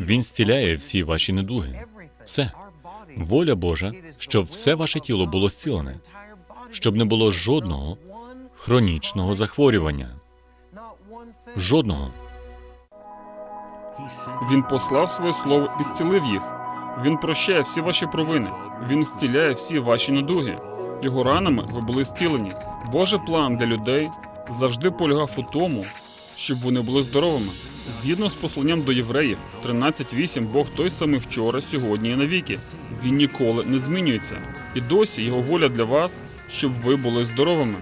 Він зціляє всі ваші недуги. Все. Воля Божа, щоб все ваше тіло було зцілене, щоб не було жодного хронічного захворювання. Жодного. Він послав своє слово і зцілив їх. Він прощає всі ваші провини. Він зціляє всі ваші недуги. Його ранами ви були зцілені. Божий план для людей завжди полягав у тому, щоб вони були здоровими. Згідно з посланням до євреїв 13.8 Бог той самий вчора, сьогодні і навіки. Він ніколи не змінюється. І досі його воля для вас, щоб ви були здоровими.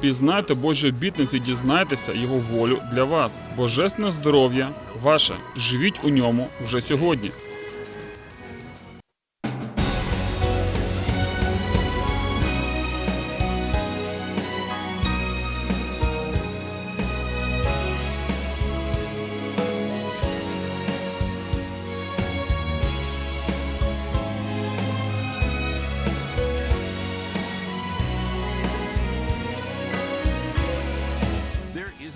Пізнайте Божі обітниці, дізнайтеся Його волю для вас. Божественне здоров'я ваше. Живіть у ньому вже сьогодні.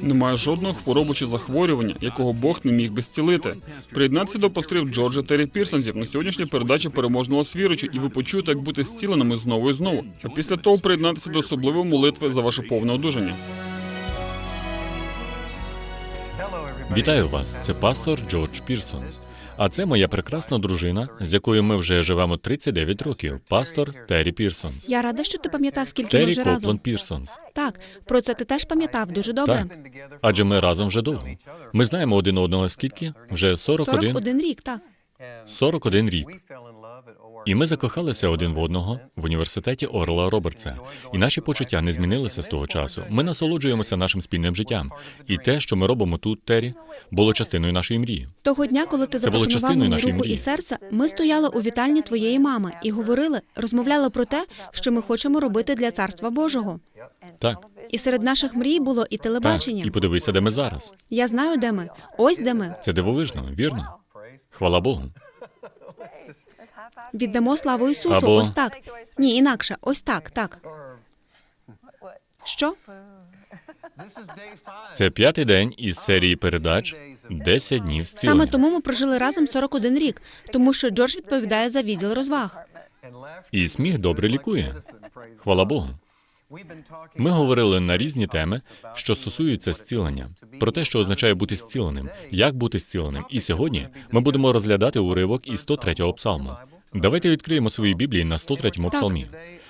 Немає жодного хвороби чи захворювання, якого Бог не міг би зцілити. Приєднатися до пострів Джорджа Террі Пірсонзів на сьогоднішній передачі переможного свіручі, і ви почуєте, як бути зціленими знову і знову. А після того приєднатися до особливої молитви за ваше повне одужання. Вітаю вас! Це пастор Джордж Пірсонс. А це моя прекрасна дружина, з якою ми вже живемо 39 років. Пастор Террі Пірсонс. Я рада, що ти пам'ятав, скільки ми вже Коплан разом. Пірсонс. Так, про це ти теж пам'ятав дуже добре. Так. Адже ми разом вже довго. Ми знаємо один одного скільки? Вже 41, 41 рік, так. 41 рік. І ми закохалися один в одного в університеті Орла Робертса. І наші почуття не змінилися з того часу. Ми насолоджуємося нашим спільним життям. І те, що ми робимо тут, Террі, було частиною нашої мрії. Того дня, коли ти запропонував мені руку мрії. і серце, ми стояли у вітальні твоєї мами і говорили, розмовляли про те, що ми хочемо робити для царства Божого. Так, І серед наших мрій було і так. телебачення. І подивися, де ми зараз. Я знаю, де ми. Ось де ми. Це дивовижно, вірно? Хвала Богу. Віддамо славу Ісусу. Або- Ось так. Ні, інакше. Ось так, так. Що? Це п'ятий день із серії передач «10 днів Саме тому ми прожили разом 41 рік, тому що Джордж відповідає за відділ розваг. І сміх добре лікує. Хвала Богу. Ми говорили на різні теми, що стосуються зцілення, про те, що означає бути зціленим, як бути зціленим. І сьогодні ми будемо розглядати уривок із 103-го псалму. Давайте відкриємо свої біблії на 103-му псалмі.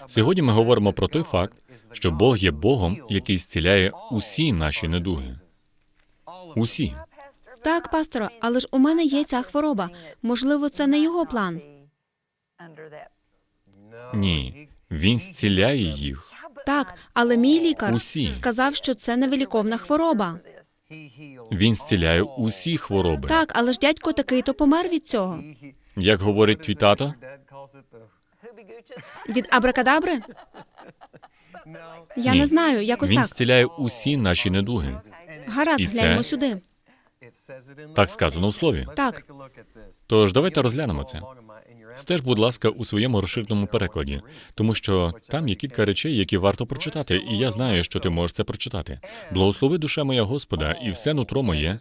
Сьогодні ми говоримо про той факт, що Бог є Богом, який зціляє усі наші недуги. Усі. Так, пасторо, але ж у мене є ця хвороба. Можливо, це не його план. Ні, він зціляє їх. Так, але мій лікар Усі. сказав, що це невиліковна хвороба. Він зціляє усі хвороби. Так, але ж дядько такий то помер від цього. Як говорить твій тато, Від абракадабри? Я Ні. не знаю, якось він так. зціляє усі наші недуги. Гаразд, І це- гляньмо сюди. Так сказано у слові. Так, Тож давайте розглянемо це. Стеж, будь ласка, у своєму розширеному перекладі, тому що там є кілька речей, які варто прочитати, і я знаю, що ти можеш це прочитати. Благослови душа моя Господа, і все нутро моє,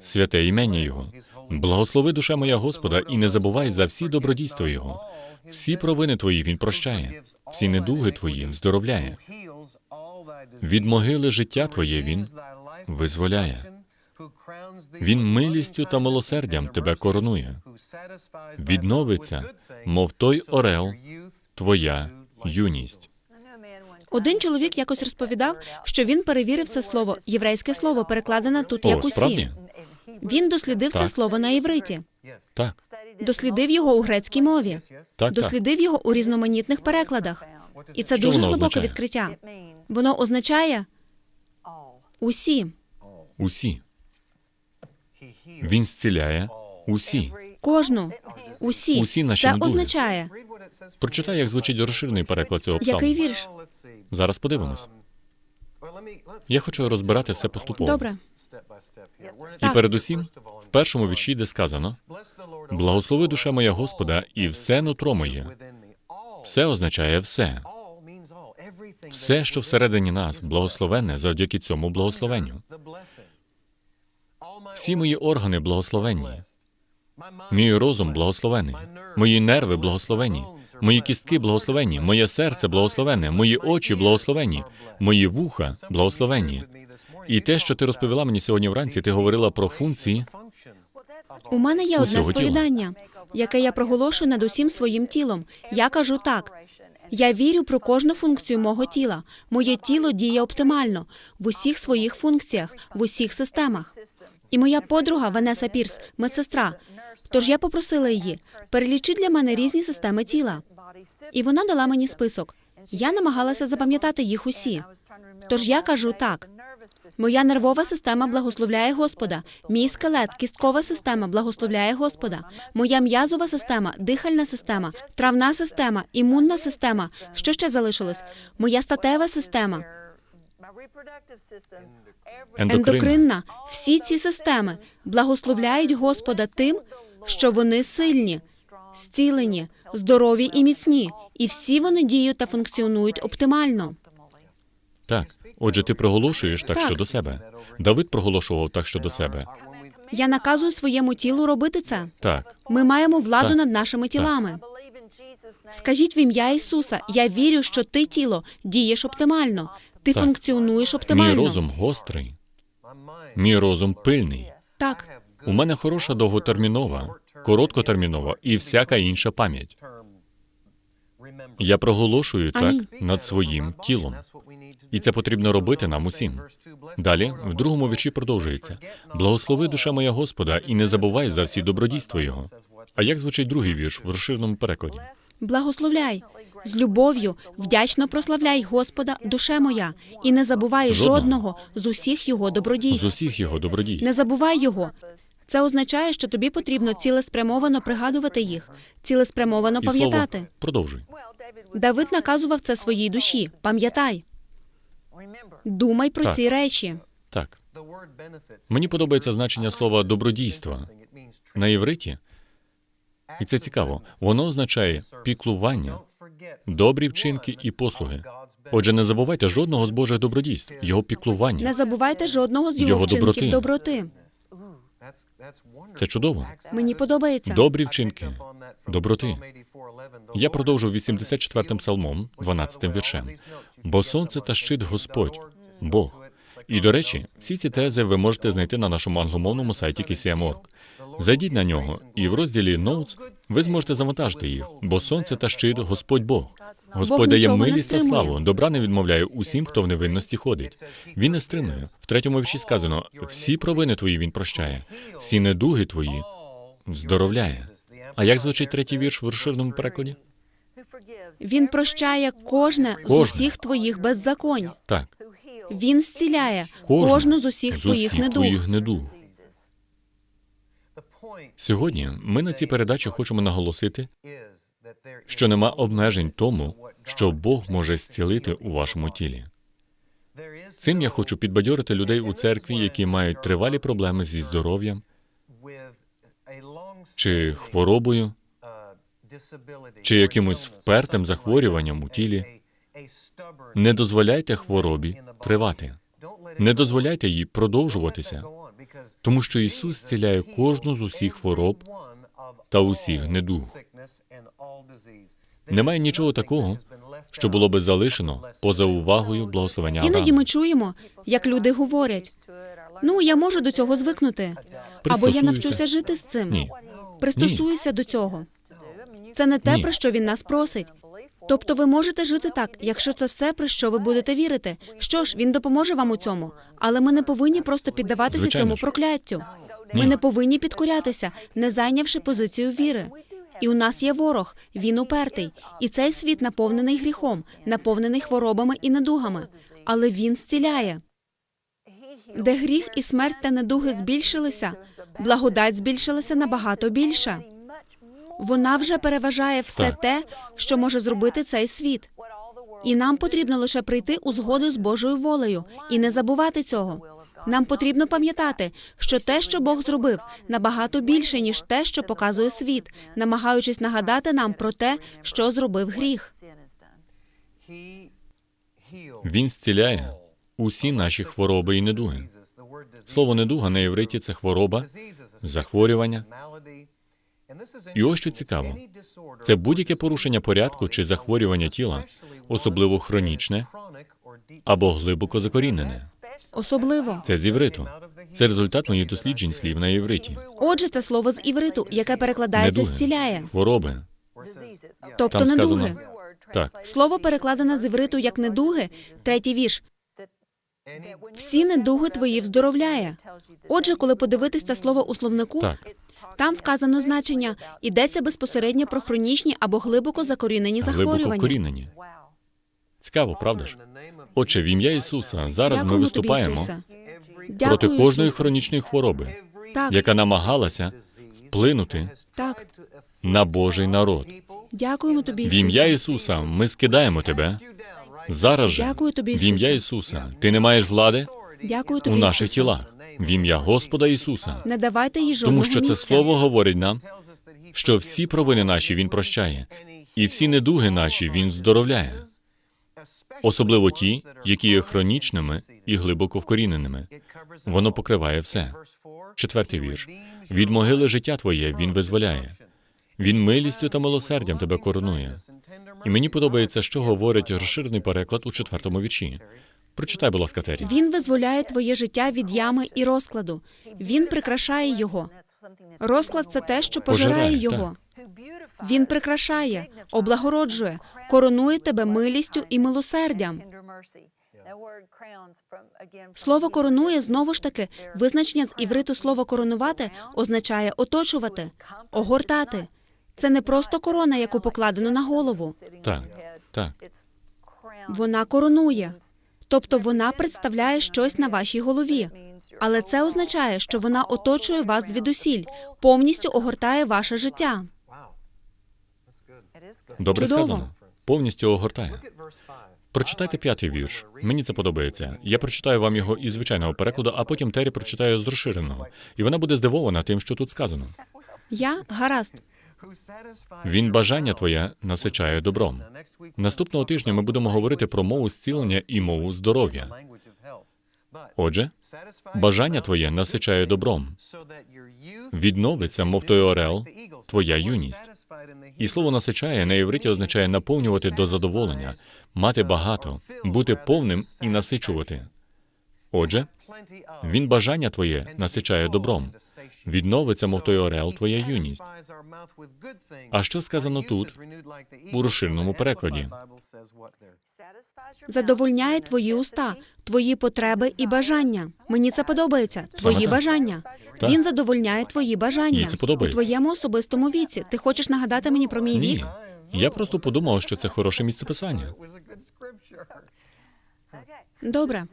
святе імення Його. Благослови душа моя Господа, і не забувай за всі добродійства Його. Всі провини твої він прощає, всі недуги твої здоровляє. Від могили життя твоє він визволяє. Він милістю та милосердям тебе коронує. Відновиться, мов той орел, твоя юність. один чоловік якось розповідав, що він перевірив це слово, єврейське слово, перекладене тут О, як усі. справді? Він дослідив це слово на івриті, Так, дослідив його у грецькій мові, так, так. дослідив його у різноманітних перекладах. І це Що дуже глибоке означає? відкриття. Воно означає усі, Усі. Він зціляє усі. кожну, усі. Усі наші Це недуги. означає, Прочитай, як звучить розширений переклад цього псалму. який вірш. Зараз подивимось. Я хочу розбирати все поступово. Добре. І Так. передусім, в першому вірші, де сказано: Благослови душа моя Господа, і все нутро моє. Все означає все. Все, що всередині нас, благословенне завдяки цьому благословенню. Всі мої органи благословенні. Мій розум благословений, мої нерви благословені, мої кістки благословені, моє серце благословене, мої очі благословені, мої вуха благословені. І те, що ти розповіла мені сьогодні вранці, ти говорила про функції. У мене є одне Усього тіла. сповідання, яке я проголошую над усім своїм тілом. Я кажу так. Я вірю про кожну функцію мого тіла. Моє тіло діє оптимально в усіх своїх функціях, в усіх системах. І моя подруга Ванеса Пірс, медсестра. Тож я попросила її перелічи для мене різні системи тіла. І вона дала мені список. Я намагалася запам'ятати їх усі. Тож я кажу так: моя нервова система благословляє Господа, мій скелет, кісткова система благословляє Господа, моя м'язова система, дихальна система, травна система, імунна система. Що ще залишилось? Моя статева система, Ендокринна. Всі ці системи благословляють Господа тим, що вони сильні, зцілені, здорові і міцні, і всі вони діють та функціонують оптимально. Так, отже, ти проголошуєш так Так. щодо себе. Давид проголошував так щодо себе. Я наказую своєму тілу робити це. Так, Ми маємо владу Так. над нашими тілами. Скажіть в ім'я Ісуса, я вірю, що ти тіло дієш оптимально, ти Так. функціонуєш мій розум гострий, мій розум пильний. Так, У мене хороша довготермінова, короткотермінова і всяка інша пам'ять. Я проголошую так над своїм тілом. І це потрібно робити нам усім. Далі, в другому вірші продовжується: Благослови душа моя Господа, і не забувай за всі добродійства Його. А як звучить другий вірш в розширеному перекладі? благословляй з любов'ю, вдячно прославляй Господа, душе моя, і не забувай Жодного. жодного з усіх його З добродійств. усіх його добродійств. Не забувай його. Це означає, що тобі потрібно цілеспрямовано пригадувати їх, цілеспрямовано І слово пам'ятати. продовжуй. Давид наказував це своїй душі. Пам'ятай, думай про Так. ці речі. Так, мені подобається значення слова добродійства на євриті, і це цікаво. Воно означає піклування, добрі вчинки і послуги. Отже, не забувайте жодного з Божих добродійств, його піклування. Не забувайте жодного з його, Його вчинків доброти. доброти. Це чудово. Мені подобається. Добрі вчинки, доброти. Я продовжу 84-м псалмом, 12-м віршем. Бо сонце та щит Господь, Бог. І, до речі, всі ці тези ви можете знайти на нашому англомовному сайті KCM.org. Зайдіть на нього, і в розділі Notes ви зможете завантажити їх, бо сонце та щит Господь Бог. Господь дає милість та славу, добра не відмовляє усім, хто в невинності ходить. Він не стримує. В третьому вірші сказано: всі провини твої він прощає, всі недуги твої здоровляє. А як звучить третій вірш в розширеному перекладі? Він прощає кожне з усіх твоїх беззаконь. Так, Він зціляє кожне кожну з усіх з твоїх недуг. твоїх недуг. Сьогодні ми на цій передачі хочемо наголосити, що нема обмежень тому, що Бог може зцілити у вашому тілі. Цим я хочу підбадьорити людей у церкві, які мають тривалі проблеми зі здоров'ям чи хворобою, чи якимось впертим захворюванням у тілі. Не дозволяйте хворобі тривати. Не дозволяйте їй продовжуватися, тому що Ісус зціляє кожну з усіх хвороб та усіх недуг. Немає нічого такого, що було би залишено поза увагою благословення Іноді ми чуємо, як люди говорять: ну я можу до цього звикнути, або я навчуся жити з цим. Ні. Пристосуюся до цього. Це не те, Ні. про що він нас просить. Тобто ви можете жити так, якщо це все, про що ви будете вірити. Що ж, він допоможе вам у цьому. Але ми не повинні просто піддаватися Звичайно цьому прокляттю. Ми Ні. не повинні підкорятися, не зайнявши позицію віри. І у нас є ворог, він упертий. І цей світ наповнений гріхом, наповнений хворобами і недугами. Але він зціляє. Де гріх і смерть та недуги збільшилися, благодать збільшилася набагато більше. Вона вже переважає все Так. те, що може зробити цей світ. І нам потрібно лише прийти у згоду з Божою волею і не забувати цього. Нам потрібно пам'ятати, що те, що Бог зробив, набагато більше, ніж те, що показує світ, намагаючись нагадати нам про те, що зробив гріх. Він зціляє усі наші хвороби і недуги. Слово недуга на євриті це хвороба, захворювання, І ось що цікаво. Це будь-яке порушення порядку чи захворювання тіла, особливо хронічне або глибоко закорінене. Особливо. Це з івриту. Це результат моїх досліджень слів на івриті. Отже, це слово з івриту, яке перекладається Недуги, зціляє, хвороби. тобто Там сказано- недуги. Так. Слово перекладене з івриту як недуги, третій вірш. Всі недуги твої вздоровляє. Отже, коли подивитись це слово у словнику, Так. Там вказано значення, йдеться безпосередньо про хронічні або глибоко закорінені Глибоко захворювання. Цікаво, правда ж? Отже, в ім'я Ісуса зараз ми Дякуємо тобі, виступаємо Ісусе. проти Дякую, кожної Ісусе. хронічної хвороби, Так, яка намагалася вплинути так. на Божий народ. Дякуємо тобі, В ім'я Ісусе. Ісуса ми скидаємо тебе зараз же. Дякую тобі, В ім'я Ісусе. Ісуса. Ти не маєш влади Дякую тобі, у наших Ісусе. тілах. В ім'я Господа Ісуса. Не давайте їй жодного Тому що це місця. слово говорить нам, що всі провини наші Він прощає, і всі недуги наші Він здоровляє, особливо ті, які є хронічними і глибоко вкоріненими. Воно покриває все. Четвертий вірш. Від могили життя твоє він визволяє. Він милістю та милосердям тебе коронує. І мені подобається, що говорить розширений переклад у четвертому вірші. Прочитай, будь ласка, Террі. Він визволяє твоє життя від ями і розкладу. Він прикрашає його. Розклад це те, що пожирає Пожирає, його. Він прикрашає, облагороджує, коронує тебе милістю і милосердям. Слово коронує знову ж таки визначення з івриту слова коронувати означає оточувати, огортати. Це не просто корона, яку покладено на голову. Так, так. Вона коронує, тобто вона представляє щось на вашій голові. Але це означає, що вона оточує вас звідусіль, повністю огортає ваше життя. Добре Чудово. сказано. Повністю огортає. Прочитайте п'ятий вірш. Мені це подобається. Я прочитаю вам його із звичайного перекладу, а потім Террі прочитає з розширеного. І вона буде здивована тим, що тут сказано. Я гаразд. Він бажання твоє насичає добром. Наступного тижня ми будемо говорити про мову зцілення і мову здоров'я. Отже, бажання твоє насичає добром. Відновиться, мов той орел, твоя юність. І слово насичає на євриті означає наповнювати до задоволення, мати багато, бути повним і насичувати. Отже, він бажання твоє насичає добром. Відновиться, мов той орел, твоя юність. А що сказано тут, у розширеному перекладі? Задовольняє твої уста, твої потреби і бажання. Мені це подобається. Твої так. бажання. Так. Він задовольняє твої бажання. Їй це подобається. У твоєму особистому віці. Ти хочеш нагадати мені про мій Ні. вік? Я просто подумав, що це хороше місце писання. Добре.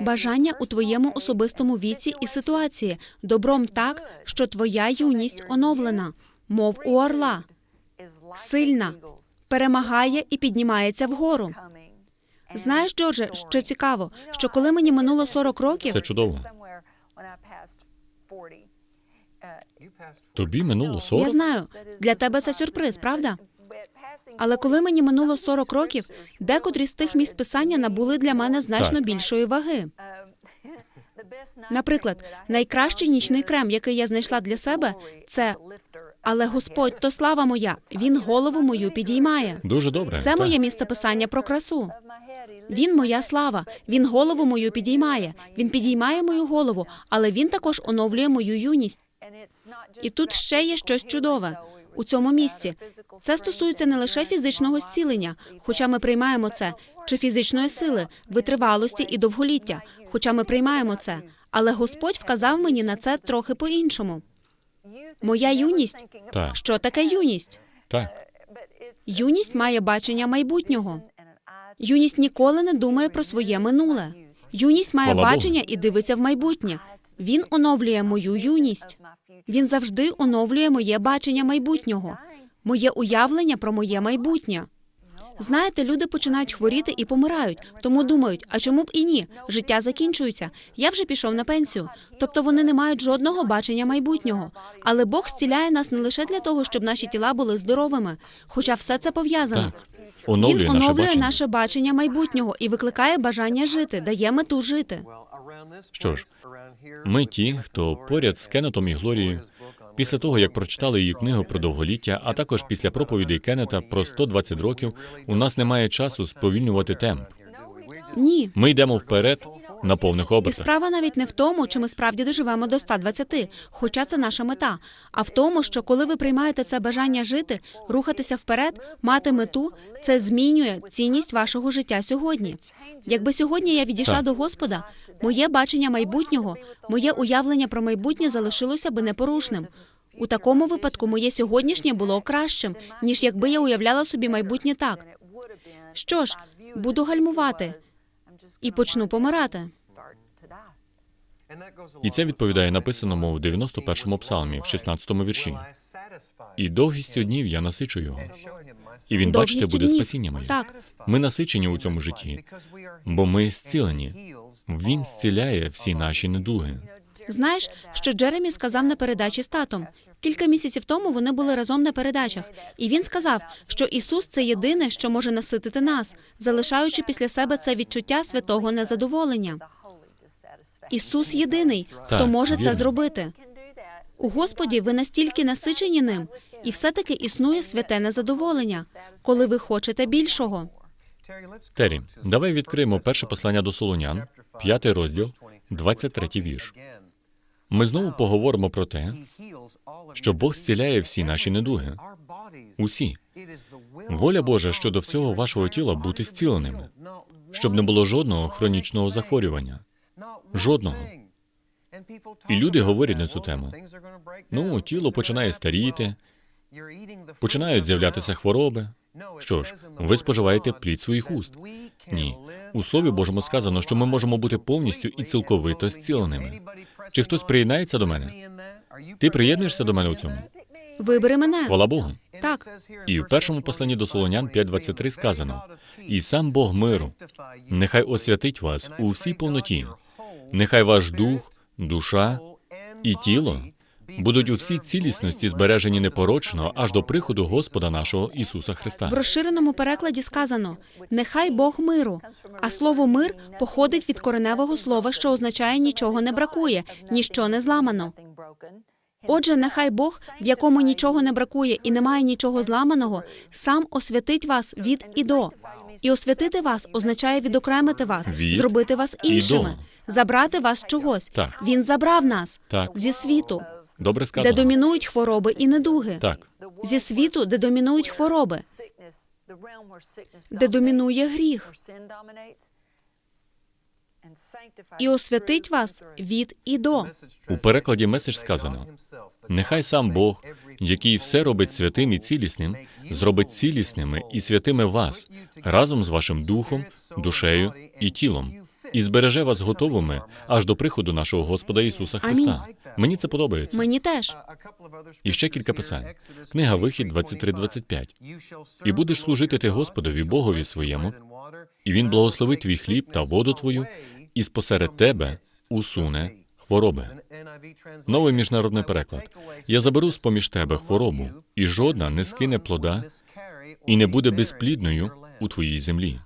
Бажання у твоєму особистому віці і ситуації добром так, що твоя юність оновлена, мов у орла, сильна, перемагає і піднімається вгору. Знаєш, Джордже, що цікаво, що коли мені минуло 40 років, Це чудово. Тобі минуло я знаю, для тебе це сюрприз, правда? Але коли мені минуло 40 років, декотрі з тих місць писання набули для мене значно Так. більшої ваги. Наприклад, найкращий нічний крем, який я знайшла для себе, це але Господь, то слава моя, він голову мою підіймає. Дуже добре. Це моє місце писання про красу. Він моя слава, він голову мою підіймає. Він підіймає мою голову, але він також оновлює мою юність. І тут ще є щось чудове у цьому місці. Це стосується не лише фізичного зцілення, хоча ми приймаємо це, чи фізичної сили, витривалості і довголіття, хоча ми приймаємо це. Але Господь вказав мені на це трохи по-іншому. Моя юність Так. Що таке юність? Так. Юність має бачення майбутнього. Юність ніколи не думає про своє минуле. Юність має Богу. бачення і дивиться в майбутнє. Він оновлює мою юність. Він завжди оновлює моє бачення майбутнього, моє уявлення про моє майбутнє. Знаєте, люди починають хворіти і помирають, тому думають, а чому б і ні? Життя закінчується. Я вже пішов на пенсію. Тобто вони не мають жодного бачення майбутнього. Але Бог зціляє нас не лише для того, щоб наші тіла були здоровими, хоча все це пов'язано. Оновлює Він наше бачення. наше бачення майбутнього і викликає бажання жити, дає мету жити. Що ж, ми ті, хто поряд з Кеннетом і Глорією Після того, як прочитали її книгу про довголіття, а також після проповідей Кеннета про 120 років, у нас немає часу сповільнювати темп. Ні. Ми йдемо вперед на повних І справа навіть не в тому, чи ми справді доживемо до 120, хоча це наша мета, а в тому, що коли ви приймаєте це бажання жити, рухатися вперед, мати мету, це змінює цінність вашого життя сьогодні. Якби сьогодні я відійшла Так. до Господа, моє бачення майбутнього, моє уявлення про майбутнє залишилося би непорушним. У такому випадку моє сьогоднішнє було кращим, ніж якби я уявляла собі майбутнє так. Що ж, буду гальмувати і почну помирати. І це відповідає написаному в 91-му псалмі, в 16-му вірші. І довгістю днів я насичу його. І він, бачите, буде днів. спасіння моє. Так, Ми насичені у цьому житті, бо ми зцілені. Він зціляє всі наші недуги. Знаєш, що Джеремі сказав на передачі з татом. Кілька місяців тому вони були разом на передачах, і він сказав, що Ісус це єдине, що може наситити нас, залишаючи після себе це відчуття святого незадоволення. Ісус єдиний, хто Так, може це зробити. У Господі ви настільки насичені ним, і все-таки існує святе незадоволення, коли ви хочете більшого. Террі, давай відкриємо перше послання до Солонян, п'ятий розділ, 23 вірш. Ми знову поговоримо про те, що Бог зціляє всі наші недуги. Усі. Воля Божа щодо всього вашого тіла бути зціленими, щоб не було жодного хронічного захворювання. Жодного. І люди говорять на цю тему. Ну, тіло починає старіти, починають з'являтися хвороби. Що ж, ви споживаєте плід своїх уст. Ні. У Слові Божому сказано, що ми можемо бути повністю і цілковито зціленими. Чи хтось приєднається до мене? Ти приєднуєшся до мене у цьому? Вибери мене. Хвала Богу. Так. І в першому посланні до Солонян 5.23 сказано: І сам Бог миру, нехай освятить вас у всій повноті, нехай ваш дух, душа і тіло будуть у всій цілісності збережені непорочно аж до приходу Господа нашого Ісуса Христа. В розширеному перекладі сказано нехай Бог миру. А слово мир походить від кореневого слова, що означає нічого не бракує, ніщо не зламано. Отже, нехай Бог, в якому нічого не бракує і немає нічого зламаного, сам освятить вас від і до. І освятити вас означає відокремити вас, Від зробити вас іншими, забрати вас чогось. Так. Він забрав нас Так. зі світу, Добре де домінують хвороби і недуги, Так. зі світу, де домінують хвороби, де домінує гріх, і освятить вас від і до. У перекладі меседж сказано: Нехай сам Бог, який все робить святим і цілісним, зробить цілісними і святими вас разом з вашим духом, душею і тілом, і збереже вас готовими аж до приходу нашого Господа Ісуса Христа. Мені це подобається. Мені теж. І ще кілька писань. Книга Вихід 23.25. І будеш служити ти Господові Богові своєму, і він благословить твій хліб та воду твою, і спосеред тебе усуне хвороби. Новий міжнародний переклад. Я заберу з поміж тебе хворобу, і жодна не скине плода і не буде безплідною у твоїй землі.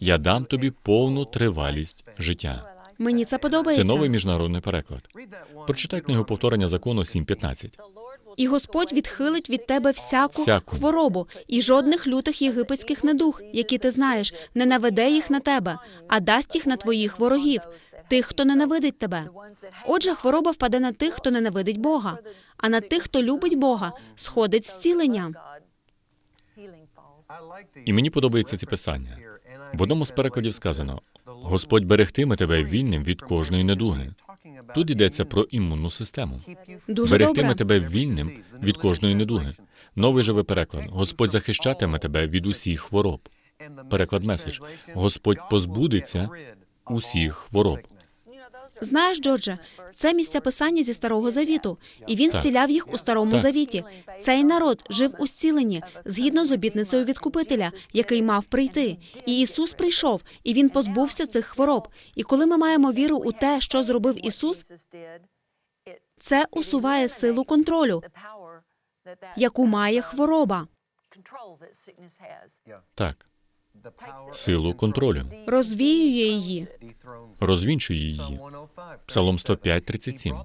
Я дам тобі повну тривалість життя. Мені це подобається. Це новий міжнародний переклад. Прочитай книгу повторення закону 7.15. І Господь відхилить від тебе всяку, Всяку. хворобу і жодних лютих єгипетських недуг, які ти знаєш, не наведе їх на тебе, а дасть їх на твоїх ворогів, тих, хто ненавидить тебе. Отже, хвороба впаде на тих, хто ненавидить Бога, а на тих, хто любить Бога, сходить зцілення. І мені подобаються ці писання. В одному з перекладів сказано: Господь берегтиме тебе вільним від кожної недуги. Тут йдеться про імунну систему. Дуже Берегтиме добре. тебе вільним від кожної недуги. Новий живий переклад. Господь захищатиме тебе від усіх хвороб. Переклад меседж. Господь позбудеться усіх хвороб. Знаєш, Джордже, це місця писання зі старого завіту, і він Так. зціляв їх у старому Так. завіті. Цей народ жив у зціленні згідно з обітницею відкупителя, який мав прийти. І Ісус прийшов, і він позбувся цих хвороб. І коли ми маємо віру у те, що зробив Ісус, це усуває силу контролю, яку має хвороба. Так. Силу контролю, розвіює її. розвінчує її. Псалом 105, 37.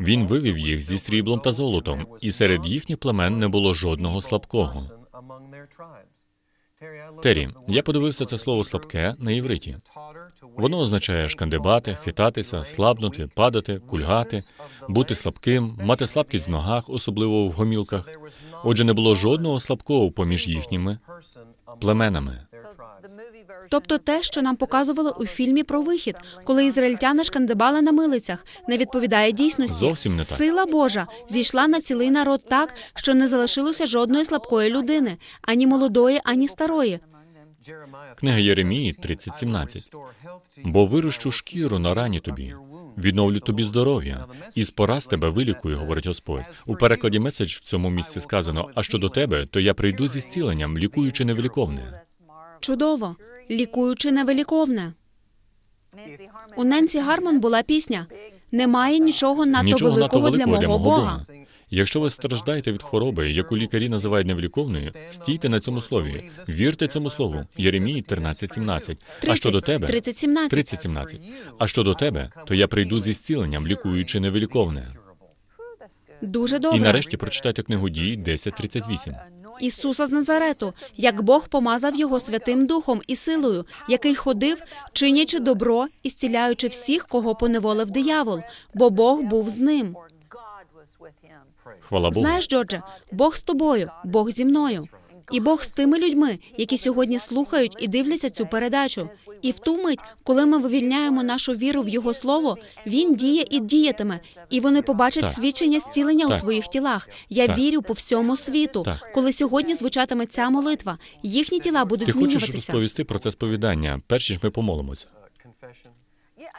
Він вивів їх зі сріблом та золотом, і серед їхніх племен не було жодного слабкого. Террі, я подивився це слово слабке на євриті. Воно означає шкандибати, хитатися, слабнути, падати, кульгати, бути слабким, мати слабкість в ногах, особливо в гомілках. Отже, не було жодного слабкого поміж їхніми племенами. Тобто те, що нам показували у фільмі про вихід, коли ізраїльтяни шкандибали на милицях, не відповідає дійсності. Зовсім не так. Сила Божа зійшла на цілий народ так, що не залишилося жодної слабкої людини, ані молодої, ані старої. Книга Єремії 30.17. Бо вирощу шкіру на рані тобі, відновлю тобі здоров'я, і з пораз тебе вилікую, говорить Господь. У перекладі меседж в цьому місці сказано: а щодо тебе, то я прийду зі зціленням, лікуючи невеликовне. Чудово, лікуючи невиліковне. У Ненсі Гармон була пісня Немає нічого надто Нічого надто великого для великого мого Бога. Якщо ви страждаєте від хвороби, яку лікарі називають невиліковною, стійте на цьому слові, вірте цьому слову. Єремії 13.17. А щодо тебе 30-17. 30.17. А щодо тебе, то я прийду зі зціленням, лікуючи невиліковне. Дуже І нарешті прочитайте книгу дій 10.38. Ісуса з Назарету, як Бог помазав його Святим Духом і силою, який ходив, чинячи добро і зціляючи всіх, кого поневолив диявол, бо Бог був з ним. Хвала Богу. Знаєш, Джордже, Бог з тобою, Бог зі мною. І Бог з тими людьми, які сьогодні слухають і дивляться цю передачу. І в ту мить, коли ми вивільняємо нашу віру в Його слово, він діє і діятиме, і вони побачать Так. свідчення зцілення у своїх тілах. Я Так. вірю по всьому світу. Так. Коли сьогодні звучатиме ця молитва, їхні тіла будуть Ти хочеш розповісти про це сповідання, перш ніж ми помолимося?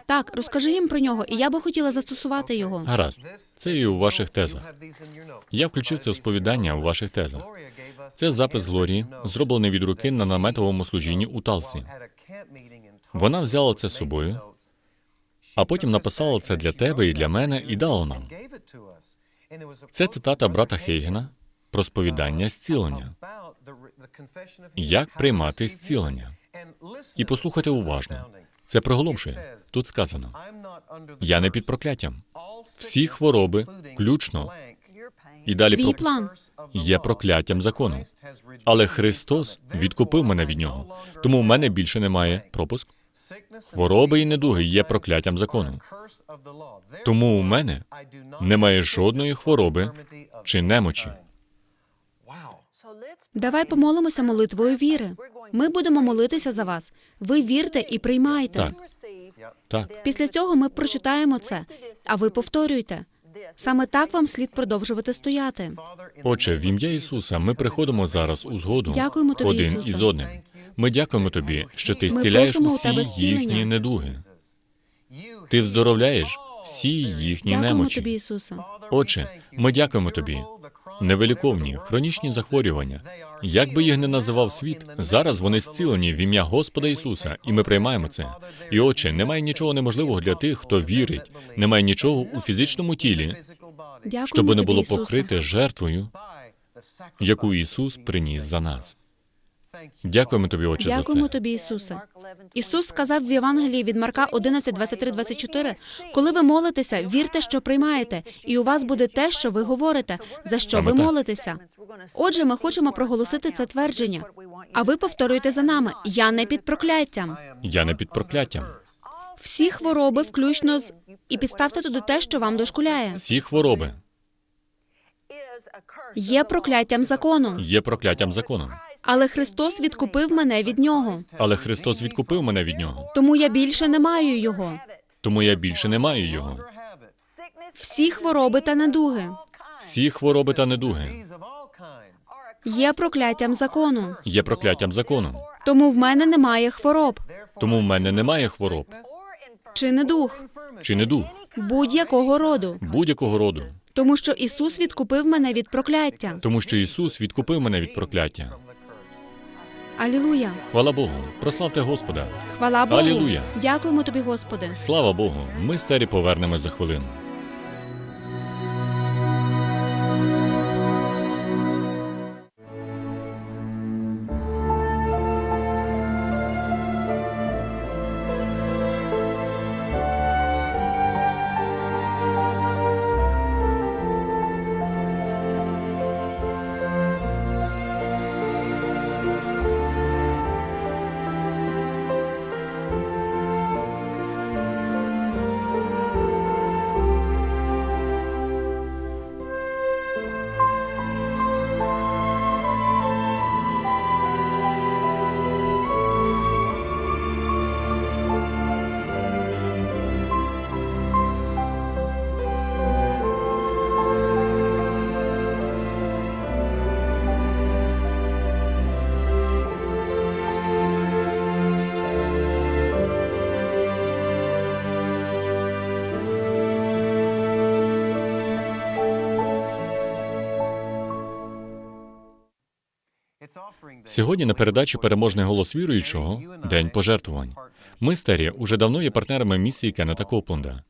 Так, розкажи їм про нього, і я би хотіла застосувати його. Гаразд, це і у ваших тезах. Я включив це сповідання у ваших тезах. Це запис Глорії, зроблений від руки на наметовому служінні у Талсі. Вона взяла це з собою, а потім написала це для тебе і для мене і дала нам. Це цитата брата Хейгена про сповідання зцілення. Як приймати зцілення? І послухайте уважно. Це приголомшує. Тут сказано: я не під прокляттям. Всі хвороби, включно, і далі Твій план. є прокляттям закону. Але Христос відкупив мене від нього. Тому в мене більше немає пропуск. Хвороби і недуги є прокляттям закону. Тому у мене немає жодної хвороби чи немочі. Давай помолимося молитвою віри. Ми будемо молитися за вас. Ви вірте і приймайте. Так. Так, Після цього ми прочитаємо це, а ви повторюйте. Саме так вам слід продовжувати стояти. Отче, в ім'я Ісуса, ми приходимо зараз у згоду Дякуємо тобі, один Ісусе. із одним. Ми дякуємо тобі, що ти Ми зціляєш просимо у усі тебе зцілення. їхні недуги. Ти вздоровляєш всі їхні Дякуємо немочі. тобі, Ісусе. Отче, ми дякуємо тобі. Невиліковні, хронічні захворювання. Як би їх не називав світ, зараз вони зцілені в ім'я Господа Ісуса, і ми приймаємо це. І отче, немає нічого неможливого для тих, хто вірить. Немає нічого у фізичному тілі, щоб не було покрите жертвою, яку Ісус приніс за нас. Дякуємо тобі, Отче, за Дякуємо це. тобі, Ісусе. Ісус сказав в Євангелії від Марка 11, 23, 24, коли ви молитеся, вірте, що приймаєте, і у вас буде те, що ви говорите, за що Саме ви так. молитеся. Отже, ми хочемо проголосити це твердження. А ви повторюєте за нами: я не під прокляттям. Я не під прокляттям. Всі хвороби, включно з і підставте туди те, що вам дошкуляє. Всі хвороби Є прокляттям закону, є прокляттям закону. Але Христос відкупив мене від нього. Але Христос відкупив мене від нього. Тому я більше не маю його. Тому я більше не маю його. Всі хвороби та недуги Всі хвороби та недуги є прокляттям закону. є прокляттям закону. Тому в мене немає хвороб Тому в мене немає хвороб чи недуг чи недуг будь-якого роду, будь-якого роду. тому що Ісус відкупив мене від прокляття. Тому що Ісус відкупив мене від прокляття. Алілуя! Хвала Богу. Прославте Господа. Хвала Богу! Алілуя. Дякуємо тобі, Господи. Слава Богу. Ми старі повернемось за хвилину. Сьогодні на передачі Переможний голос віруючого День пожертвувань. Ми з уже давно є партнерами місії Кеннета Копленда.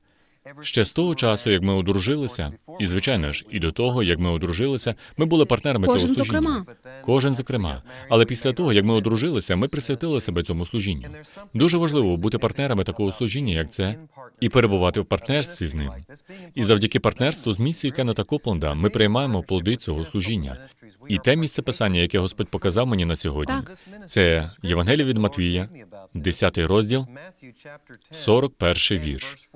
Ще з того часу, як ми одружилися, і звичайно ж, і до того, як ми одружилися, ми були партнерами Кожен цього служіння. зокрема. Кожен зокрема. Але після того, як ми одружилися, ми присвятили себе цьому служінню. Дуже важливо бути партнерами такого служіння, як це, і перебувати в партнерстві з ним. І завдяки партнерству з місією Кеннета Копленда ми приймаємо плоди цього служіння. І те місце писання, яке Господь показав мені на сьогодні, Так. це Євангеліє від Матвія, 10 розділ, 41 вірш.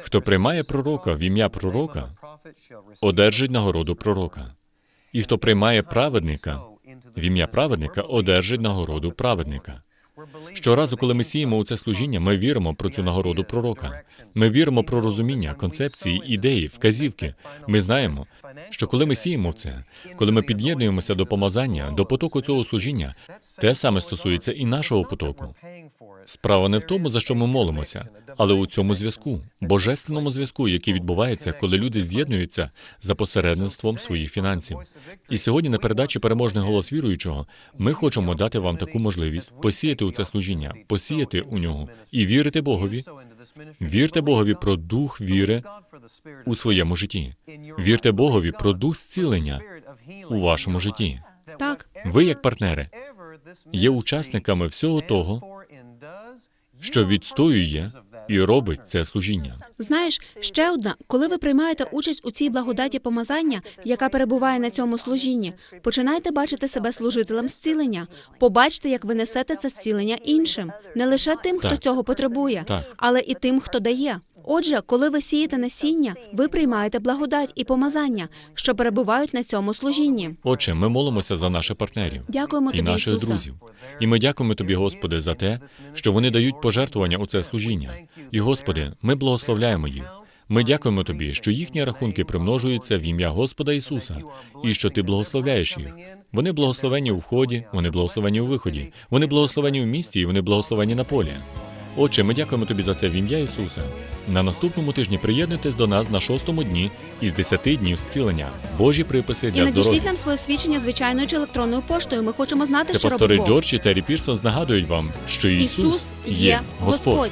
Хто приймає пророка в ім'я пророка, одержить нагороду пророка. І хто приймає праведника в ім'я праведника, одержить нагороду праведника. Щоразу, коли ми сіємо у це служіння, ми віримо про цю нагороду пророка. Ми віримо про розуміння, концепції, ідеї, вказівки. Ми знаємо, що коли ми сіємо це, коли ми під'єднуємося до помазання, до потоку цього служіння, те саме стосується і нашого потоку. Справа не в тому, за що ми молимося, але у цьому зв'язку, божественному зв'язку, який відбувається, коли люди з'єднуються за посередництвом своїх фінансів. І сьогодні на передачі переможний голос віруючого ми хочемо дати вам таку можливість посіяти у це служіння, посіяти у нього і вірити Богові. Вірте Богові про дух віри у своєму житті. Вірте Богові про дух зцілення у вашому житті. Так, Ви, як партнери, є учасниками всього того, що відстоює і робить це служіння. знаєш, ще одна, коли ви приймаєте участь у цій благодаті помазання, яка перебуває на цьому служінні, починайте бачити себе служителем зцілення. Побачте, як ви несете це зцілення іншим, не лише тим, хто Так. цього потребує, Так. але і тим, хто дає. Отже, коли ви сієте насіння, ви приймаєте благодать і помазання, що перебувають на цьому служінні. Отже, ми молимося за наших партнерів Дякуємо і тобі, наших Ісусе. друзів. І ми дякуємо тобі, Господи, за те, що вони дають пожертвування у це служіння. І, Господи, ми благословляємо їх. Ми дякуємо тобі, що їхні рахунки примножуються в ім'я Господа Ісуса, і що ти благословляєш їх. Вони благословені у вході, вони благословені у виході, вони благословені в місті, і вони благословені на полі. Отче, ми дякуємо тобі за це в ім'я Ісуса. На наступному тижні приєднуйтесь до нас на шостому дні із десяти днів зцілення. Божі приписи І для здоров'я. надішліть нам своє свідчення звичайною чи електронною поштою. Ми хочемо знати, Це що пастори робить Бог. Джордж і Террі Пірсон нагадують вам, що Ісус, Ісус є Господь.